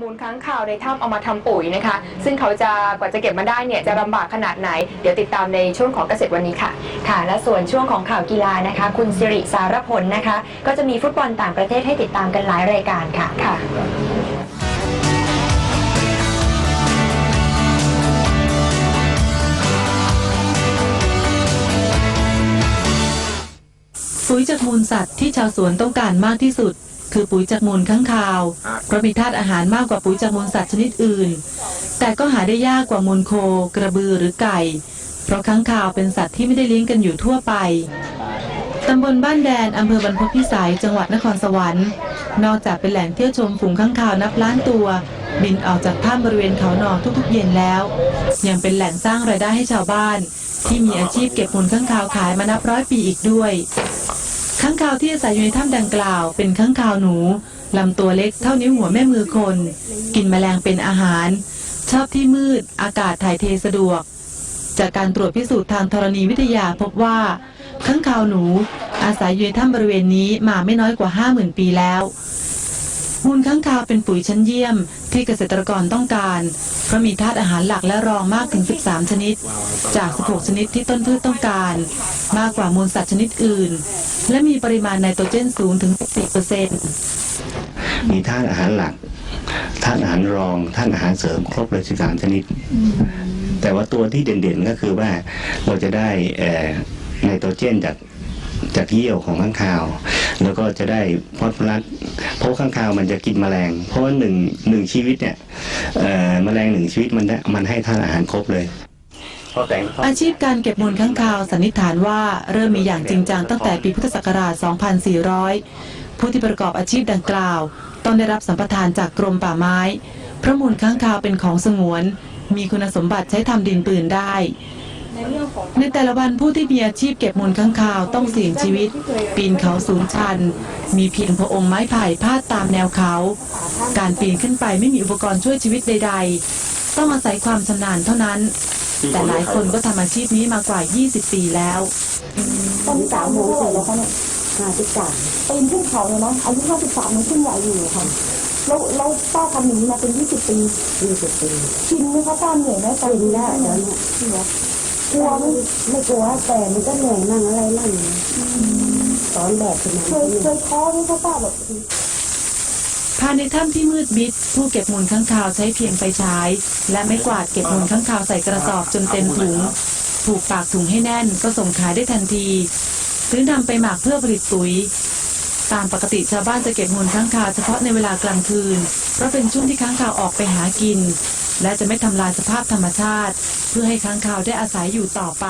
มูลค้างคาวในถ้ำเอามาทำปุ๋ยนะคะ ซึ่งเขาจะกว่าจะเก็บมาได้เนี่ยจะลำบากขนาดไหน เดี๋ยวติดตามในช่วงของเกษตรวันนี้ค่ะ ค่ะ และส่วนช่วงของข่าวกีฬานะคะ คุณสิริสารพลนะคะ ก็จะมีฟุตบอลต่างประเทศให้ติดตามกันหลายรายการค่ะ ค่ะ ปุ๋ยจากมูลสัตว์ที่ชาวสวนต้องการมากที่สุด คือปุ๋ยจากมูลข้างคาวเพราะมีธาตุอาหารมากกว่าปุ๋ยจากมูลสัตว์ชนิดอื่น แต่ก็หาได้ยากกว่ามูลโค กระบือหรือไก่ เพราะข้างคาวเป็นสัตว์ที่ไม่ได้เลี้ยงกันอยู่ทั่วไปตำบลบ้านแดนอำเภอบรรพพิสัยจังหวัดนครสวรรค์ นอกจากเป็นแหล่งเที่ยวชมฝูงข้างคาวนับล้านตัว บินออกจากถ้ำบริเวณเขาหนองทุกๆ เย็นแล้ว ยังเป็นแหล่งสร้างรายได้ให้ชาวบ้าน ที่มีอาชีพเก็บมูลข้างคาวขายมานับร้อยปีอีกด้วย ข้างคาวที่อาศัยอยู่ในถ้ำดังกล่าว เป็นข้างคาวหนูลำตัวเล็กเท่านิ้วหัวแม่มือคน กินแมลงเป็นอาหาร ชอบที่มืด อากาศถ่ายเทสะดวก จากการตรวจพิสูจน์ทางธรณีวิทยาพบว่าข้างคาวหนู อาศัยอยู่ในถ้ำบริเวณนี้มาไม่น้อยกว่า 50,000 ปีแล้ว มูลข้างคาวเป็นปุ๋ยชั้นเยี่ยมที่เกษตรกรต้องการ เพราะมีธาตุอาหารหลักและรองมากถึง 13 ชนิด จาก 16 ชนิดที่ต้นพืชต้องการ มากกว่ามูลสัตว์ชนิดอื่น และมีปริมาณไนโตรเจนสูงถึง10%มีธาตุอาหารหลักธาตุอาหารรองธาตุอาหารเสริมครบเลยสิบสามชนิด แต่ว่าตัวที่เด่นๆก็คือว่าเราจะได้ไนโตรเจนจากจากเยี่ยวของข้างคาว แล้วก็จะได้ฟอสฟอรัสเพราะข้างคาวมันจะกินแมลง เพราะว่าหนึ่งหนึ่งชีวิตเนี่ยแมลงหนึ่งชีวิตมันได้มันให้ธาตุอาหารครบเลยอแต่งอาชีพการเก็บมูลข้างคาวสันนิษฐานว่าเริ่มมีอย่างจริงจังตั้งแต่ปีพุทธศักราช 2400 ผู้ที่ประกอบอาชีพดังกล่าว ต้องได้รับสัมปทานจากกรมป่าไม้เพราะมูลข้างคาวเป็นของสงวน มีคุณสมบัติใช้ทำดินปืนได้ ในแต่ละวันผู้ที่มีอาชีพเก็บมูลข้างคาวต้องเสี่ยงชีวิต ปีนเขาสูงชัน มีเพียงพระองค์ไม้ไผ่พาดตามแนวเขา การปีนขึ้นไปไม่มีอุปกรณ์ช่วยชีวิตใด ๆ ต้องอาศัยความชำนาญเท่านั้น แต่หลายคนก็ทำอาชีพนี้มากว่า 20 ปีแล้วตอนที่สามโมงเสร็จแล้วเขาเนี่ยห้าสิบสามปีนขึ้นเขาเลยนะอายุห้าสิบสามมันขึ้นใหญ่อยู่ค่ะแล้วแล้วป้าทำอย่างนี้มาเป็นยี่สิบปียี่สิบปีชินไหมคะป้าเหนื่อยไหมชินแล้วเดี๋ยวนี้ กลัวไหมไม่กลัวแต่มันก็เหนื่อยมั่งอะไรมั่งสอนแบบขนมาเคยเคยท้อไหมคะป้าแบบภายในถ้ำที่มืดมิด ผู้เก็บมูลข้างคาวใช้เพียงไฟฉายและไม้กวาดเก็บมูลข้างคาวใส่กระสอบจนเต็มถุงผูกปากถุงให้แน่นก็ส่งขายได้ทันที หรือนำไปหมักเพื่อผลิตปุ๋ย ตามปกติชาวบ้านจะเก็บมูลค้างคาวเฉพาะในเวลากลางคืน เพราะเป็นช่วงที่ค้างคาวออกไปหากิน และจะไม่ทำลายสภาพธรรมชาติ เพื่อให้ค้างคาวได้อาศัยอยู่ต่อไป